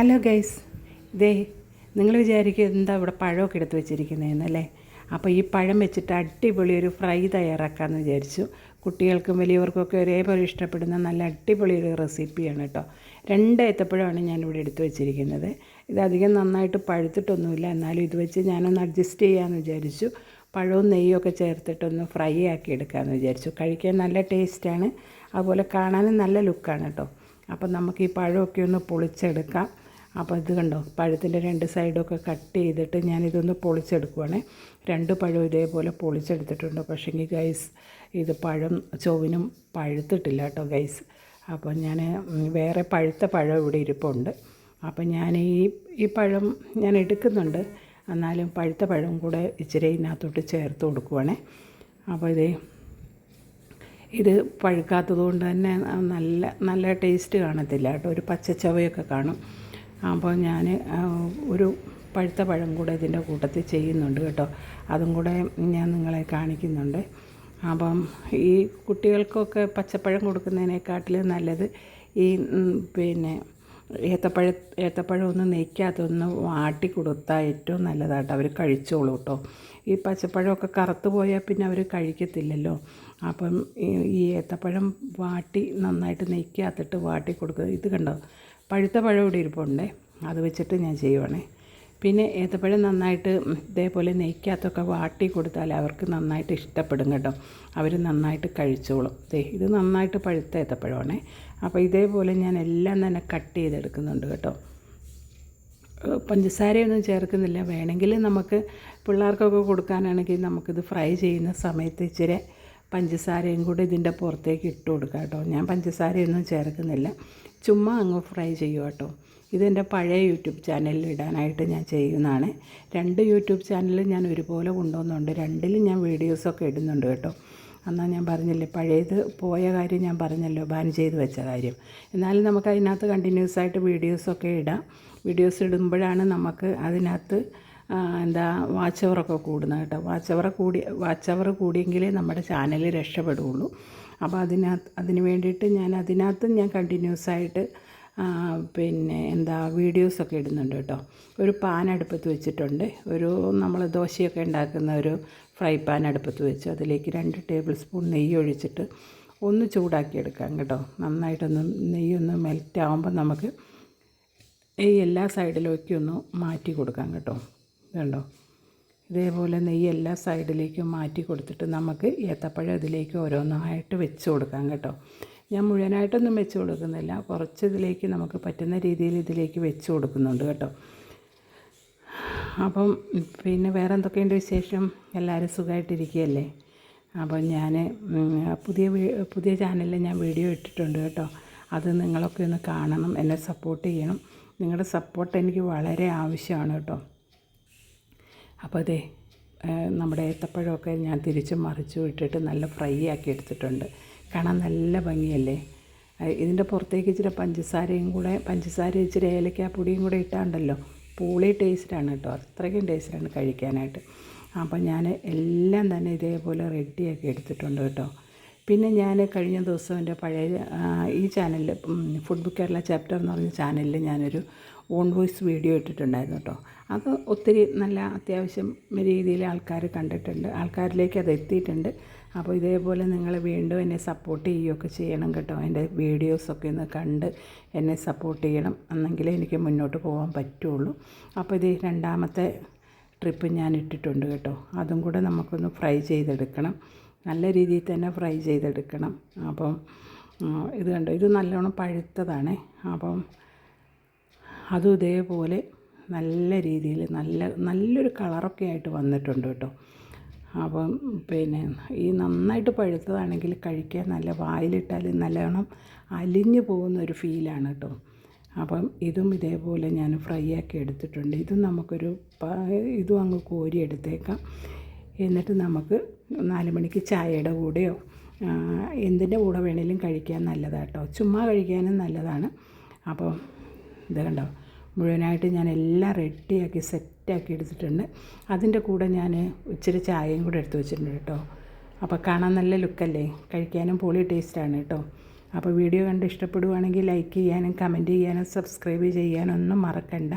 Hello guys ദേ നിങ്ങൾ വിചാരിക്കും എന്താ ഇവിടെ പഴമൊക്കെ എടുത്ത് വെച്ചിരിക്കുന്നതെന്നല്ലേ അപ്പോൾ ഈ പഴം വെച്ചിട്ട് അടിപൊളി ഒരു ഫ്രൈ തയ്യാറാക്കാമെന്ന് വിചാരിച്ചു. കുട്ടികൾക്കും വലിയവർക്കൊക്കെ ഒരേപോലെ ഇഷ്ടപ്പെടുന്ന നല്ല അടിപൊളി ഒരു റെസിപ്പിയാണ് കേട്ടോ. രണ്ട് ഏത്തപ്പഴമാണ് ഞാനിവിടെ എടുത്തു വെച്ചിരിക്കുന്നത്. ഇത് അധികം നന്നായിട്ട് പഴുത്തിട്ടൊന്നുമില്ല. എന്നാലും ഇത് വെച്ച് ഞാനൊന്ന് അഡ്ജസ്റ്റ് ചെയ്യാമെന്ന് വിചാരിച്ചു. പഴവും നെയ്യൊക്കെ ചേർത്തിട്ടൊന്ന് ഫ്രൈ ആക്കി എടുക്കാമെന്ന് വിചാരിച്ചു. കഴിക്കാൻ നല്ല ടേസ്റ്റാണ്. അതുപോലെ കാണാനും നല്ല ലുക്കാണ് കേട്ടോ. അപ്പം നമുക്ക് ഈ പഴമൊക്കെ ഒന്ന് പൊളിച്ചെടുക്കാം. അപ്പോൾ ഇത് കണ്ടോ? പഴത്തിന്റെ രണ്ട് സൈഡൊക്കെ കട്ട് ചെയ്തിട്ട് ഞാനിതൊന്ന് പൊളിച്ചെടുക്കുവാണ്. രണ്ട് പഴം ഇതേപോലെ പൊളിച്ചെടുത്തിട്ടുണ്ട്. പക്ഷേങ്കിൽ ഗൈസ് ഇത് പഴം ചൊവ്വിനും പഴുത്തിട്ടില്ല കേട്ടോ ഗൈസ്. അപ്പോൾ ഞാൻ വേറെ പഴുത്ത പഴം ഇവിടെ ഇരിപ്പുണ്ട്. അപ്പോൾ ഞാൻ ഈ ഈ പഴം ഞാൻ എടുക്കുന്നുണ്ട്. എന്നാലും പഴുത്ത പഴം കൂടെ ഇച്ചിരി ഇതിനകത്തോട്ട് ചേർത്ത് കൊടുക്കുവാണേ. അപ്പോൾ ഇതേ ഇത് പഴുക്കാത്തത് കൊണ്ട് തന്നെ നല്ല നല്ല ടേസ്റ്റ് കാണത്തില്ല കേട്ടോ. ഒരു പച്ചച്ചവയൊക്കെ കാണും. അപ്പോൾ ഞാൻ ഒരു പഴുത്ത പഴം കൂടെ ഇതിന്റെ കൂട്ടത്തിൽ ചെയ്യുന്നുണ്ട് കേട്ടോ. അതും കൂടെ ഞാൻ നിങ്ങളെ കാണിക്കുന്നുണ്ട്. അപ്പം ഈ കുട്ടികൾക്കൊക്കെ പച്ചപ്പഴം കൊടുക്കുന്നതിനെക്കാട്ടിലും നല്ലത് ഈ പിന്നെ ഏത്തപ്പഴ ഏത്തപ്പഴം ഒന്ന് നെയ്ക്കകത്തൊന്ന് വാട്ടി കൊടുത്താൽ ഏറ്റവും നല്ലതാട്ടോ. അവർ കഴിച്ചോളൂ കേട്ടോ. ഈ പച്ചപ്പഴമൊക്കെ കറുത്ത് പോയാൽ പിന്നെ അവർ കഴിക്കത്തില്ലല്ലോ. അപ്പം ഈ ഏത്തപ്പഴം വാട്ടി നന്നായിട്ട് നെയ്ക്കാത്തിട്ട് വാട്ടി കൊടുക്കുക. ഇത് കണ്ടോ? പഴുത്ത പഴം ഇവിടെ ഇരിപ്പുണ്ടേ. അത് വെച്ചിട്ട് ഞാൻ ചെയ്യുവാണേ. പിന്നെ ഏത്തപ്പഴം നന്നായിട്ട് ഇതേപോലെ നെയ്ക്കകത്തൊക്കെ വാട്ടി കൊടുത്താൽ അവർക്ക് നന്നായിട്ട് ഇഷ്ടപ്പെടും കേട്ടോ. അവർ നന്നായിട്ട് കഴിച്ചോളും. ദേ ഇത് നന്നായിട്ട് പഴുത്ത ഏത്തപ്പഴമാണേ. അപ്പോൾ ഇതേപോലെ ഞാൻ എല്ലാം തന്നെ കട്ട് ചെയ്തെടുക്കുന്നുണ്ട് കേട്ടോ. പഞ്ചസാരയൊന്നും ചേർക്കുന്നില്ല. വേണമെങ്കിൽ നമുക്ക് പിള്ളേർക്കൊക്കെ കൊടുക്കാനാണെങ്കിൽ നമുക്കിത് ഫ്രൈ ചെയ്യുന്ന സമയത്ത് ഇച്ചിരി പഞ്ചസാരയും കൂടെ ഇതിന്റെ പുറത്തേക്ക് ഇട്ട് കൊടുക്കാം കേട്ടോ. ഞാൻ പഞ്ചസാരയൊന്നും ചേർക്കുന്നില്ല. ചുമ്മാ അങ്ങ് ഫ്രൈ ചെയ്യുക കേട്ടോ ഇതെന്റെ പഴയ യൂട്യൂബ് ചാനലിൽ ഇടാനായിട്ട് ഞാൻ ചെയ്യുന്നതാണ്. രണ്ട് യൂട്യൂബ് ചാനൽ ഞാൻ ഒരുപോലെ കൊണ്ടുവന്നുണ്ട്. രണ്ടിലും ഞാൻ വീഡിയോസൊക്കെ ഇടുന്നുണ്ട് കേട്ടോ. എന്നാൽ ഞാൻ പറഞ്ഞില്ലേ പഴയത് പോയ കാര്യം ഞാൻ പറഞ്ഞല്ലോ ബാൻ ചെയ്ത് വെച്ച കാര്യം. എന്നാലും നമുക്ക് അതിനകത്ത് കണ്ടിന്യൂസ് ആയിട്ട് വീഡിയോസൊക്കെ ഇടാം. വീഡിയോസ് ഇടുമ്പോഴാണ് നമുക്ക് അതിനകത്ത് എന്താ വാച്ച് അവറൊക്കെ കൂടുന്നത് കേട്ടോ. വാച്ച് അവർ കൂടി വാച്ച് അവർ കൂടിയെങ്കിലേ നമ്മുടെ ചാനൽ രക്ഷപ്പെടുകയുള്ളൂ. അപ്പോൾ അതിനകത്ത് അതിന് വേണ്ടിയിട്ട് ഞാൻ അതിനകത്തും ഞാൻ കണ്ടിന്യൂസ് ആയിട്ട് പിന്നെ എന്താ വീഡിയോസൊക്കെ ഇടുന്നുണ്ട് കേട്ടോ. ഒരു പാൻ അടുപ്പത്ത് വെച്ചിട്ടുണ്ട്. ഒരു നമ്മൾ ദോശയൊക്കെ ഉണ്ടാക്കുന്ന ഒരു ഫ്രൈ പാൻ അടുപ്പത്ത് വെച്ച് അതിലേക്ക് രണ്ട് ടേബിൾ സ്പൂൺ നെയ്യ് ഒഴിച്ചിട്ട് ഒന്ന് ചൂടാക്കി എടുക്കാം കേട്ടോ. നന്നായിട്ടൊന്ന് നെയ്യൊന്ന് മെൽറ്റ് ആകുമ്പോൾ നമുക്ക് ഈ എല്ലാ സൈഡിലേക്കും ഒന്ന് മാറ്റി കൊടുക്കാം കേട്ടോ. ഇതുണ്ടോ? ഇതേപോലെ നെയ്യ് എല്ലാ സൈഡിലേക്കും മാറ്റി കൊടുത്തിട്ട് നമുക്ക് ഏത്തപ്പഴം ഇതിലേക്ക് ഓരോന്നായിട്ട് വെച്ച് കൊടുക്കാം കേട്ടോ. ഞാൻ മുഴുവനായിട്ടൊന്നും വെച്ച് കൊടുക്കുന്നില്ല. കുറച്ച് ഇതിലേക്ക് നമുക്ക് പറ്റുന്ന രീതിയിൽ ഇതിലേക്ക് വെച്ച് കൊടുക്കുന്നുണ്ട് കേട്ടോ. അപ്പം പിന്നെ വേറെ എന്തൊക്കെയുണ്ട് വിശേഷം? എല്ലാവരും സുഖമായിട്ടിരിക്കുകയല്ലേ? അപ്പം ഞാൻ പുതിയ പുതിയ ചാനലിൽ ഞാൻ വീഡിയോ ഇട്ടിട്ടുണ്ട് കേട്ടോ. അത് നിങ്ങളൊക്കെ ഒന്ന് കാണണം എന്നെ സപ്പോർട്ട് ചെയ്യണം. നിങ്ങളുടെ സപ്പോർട്ട് എനിക്ക് വളരെ ആവശ്യമാണ് കേട്ടോ. അപ്പോൾ അതെ നമ്മുടെ ഏത്തപ്പഴമൊക്കെ ഞാൻ തിരിച്ച് മറിച്ചു ഇട്ടിട്ട് നല്ല ഫ്രൈ ആക്കി എടുത്തിട്ടുണ്ട്. കാണാൻ നല്ല ഭംഗിയല്ലേ? ഇതിന്റെ പുറത്തേക്ക് ഇച്ചിരി പഞ്ചസാരയും കൂടെ പഞ്ചസാര ഇച്ചിരി ഏലക്കാപ്പൊടിയും കൂടെ ഇട്ടാണ്ടല്ലോ. പൂളി ടേസ്റ്റാണ് കേട്ടോ അത്രയ്ക്കും ടേസ്റ്റാണ് കഴിക്കാനായിട്ട്. അപ്പം ഞാൻ എല്ലാം തന്നെ ഇതേപോലെ റെഡിയാക്കി എടുത്തിട്ടുണ്ട് കേട്ടോ. പിന്നെ ഞാൻ കഴിഞ്ഞ ദിവസം എന്റെ പഴയ ഈ ചാനലിൽ ഫുഡ് ബുക്ക് കേരള ചാപ്റ്റർ എന്ന് പറഞ്ഞ ചാനലിൽ ഞാനൊരു ഓൺ വോയിസ് വീഡിയോ ഇട്ടിട്ടുണ്ടായിരുന്നു കേട്ടോ. അത് ഒത്തിരി നല്ല അത്യാവശ്യം രീതിയിൽ ആൾക്കാർ കണ്ടിട്ടുണ്ട്. ആൾക്കാരിലേക്ക് അത് എത്തിയിട്ടുണ്ട്. അപ്പോൾ ഇതേപോലെ നിങ്ങൾ വീണ്ടും എന്നെ സപ്പോർട്ട് ചെയ്യുകയൊക്കെ ചെയ്യണം കേട്ടോ. എന്റെ വീഡിയോസൊക്കെ ഒന്ന് കണ്ട് എന്നെ സപ്പോർട്ട് ചെയ്യണം എന്നെങ്കിലേ എനിക്ക് മുന്നോട്ട് പോകാൻ പറ്റുള്ളൂ. അപ്പോൾ ഇത് രണ്ടാമത്തെ ട്രിപ്പ് ഞാൻ ഇട്ടിട്ടുണ്ട് കേട്ടോ. അതും കൂടെ നമുക്കൊന്ന് ഫ്രൈ ചെയ്തെടുക്കണം. നല്ല രീതിയിൽ തന്നെ ഫ്രൈ ചെയ്തെടുക്കണം. അപ്പം ഇത് കണ്ടോ? ഇത് നല്ലോണം പഴുത്തതാണ്. അപ്പം അതും ഇതേപോലെ നല്ല രീതിയിൽ നല്ല നല്ലൊരു കളറൊക്കെ ആയിട്ട് വന്നിട്ടുണ്ട് കേട്ടോ. അപ്പം പിന്നെ ഈ നന്നായിട്ട് പഴുത്തതാണെങ്കിൽ കഴിക്കാൻ നല്ല വായിലിട്ടാൽ നല്ലോണം അലിഞ്ഞു പോകുന്ന ഒരു ഫീലാണ് കേട്ടോ. അപ്പം ഇതും ഇതേപോലെ ഞാൻ ഫ്രൈ ആക്കി എടുത്തിട്ടുണ്ട്. ഇതും നമുക്കൊരു ഇതും അങ്ങ് കോരി എടുത്തേക്കാം എന്നിട്ട് നമുക്ക് നാല് മണിക്ക് ചായയുടെ കൂടെയോ എന്തിന്റെ കൂടെ വേണേലും കഴിക്കാൻ നല്ലതാണ് കേട്ടോ ചുമ്മാ കഴിക്കാനും നല്ലതാണ്. അപ്പോൾ ഇത് കണ്ടോ മുഴുവനായിട്ട് ഞാൻ എല്ലാം റെഡിയാക്കി സെറ്റാക്കി എടുത്തിട്ടുണ്ട്. അതിന്റെ കൂടെ ഞാൻ ഇച്ചിരി ചായയും കൂടെ എടുത്തു വെച്ചിട്ടുണ്ട് കേട്ടോ. അപ്പോൾ കാണാൻ നല്ല ലുക്കല്ലേ? കഴിക്കാനും പൊളി ടേസ്റ്റാണ് കേട്ടോ. അപ്പോൾ വീഡിയോ കണ്ട് ഇഷ്ടപ്പെടുവാണെങ്കിൽ ലൈക്ക് ചെയ്യാനും കമന്റ് ചെയ്യാനും സബ്സ്ക്രൈബ് ചെയ്യാനൊന്നും മറക്കണ്ട.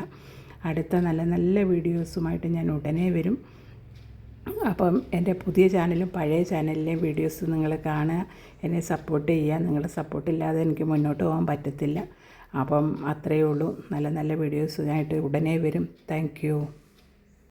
അടുത്ത നല്ല നല്ല വീഡിയോസുമായിട്ട് ഞാൻ ഉടനെ വരും. അപ്പം എന്റെ പുതിയ ചാനലും പഴയ ചാനലിലെയും വീഡിയോസ് നിങ്ങൾ കാണുക. എന്നെ സപ്പോർട്ട് ചെയ്യുക. നിങ്ങളുടെ സപ്പോർട്ടില്ലാതെ എനിക്ക് മുന്നോട്ട് പോകാൻ പറ്റത്തില്ല. അപ്പം അത്രയേ ഉള്ളൂ. നല്ല നല്ല വീഡിയോസ് വീഡിയോസുമായിട്ട് ഉടനെ വരും. താങ്ക്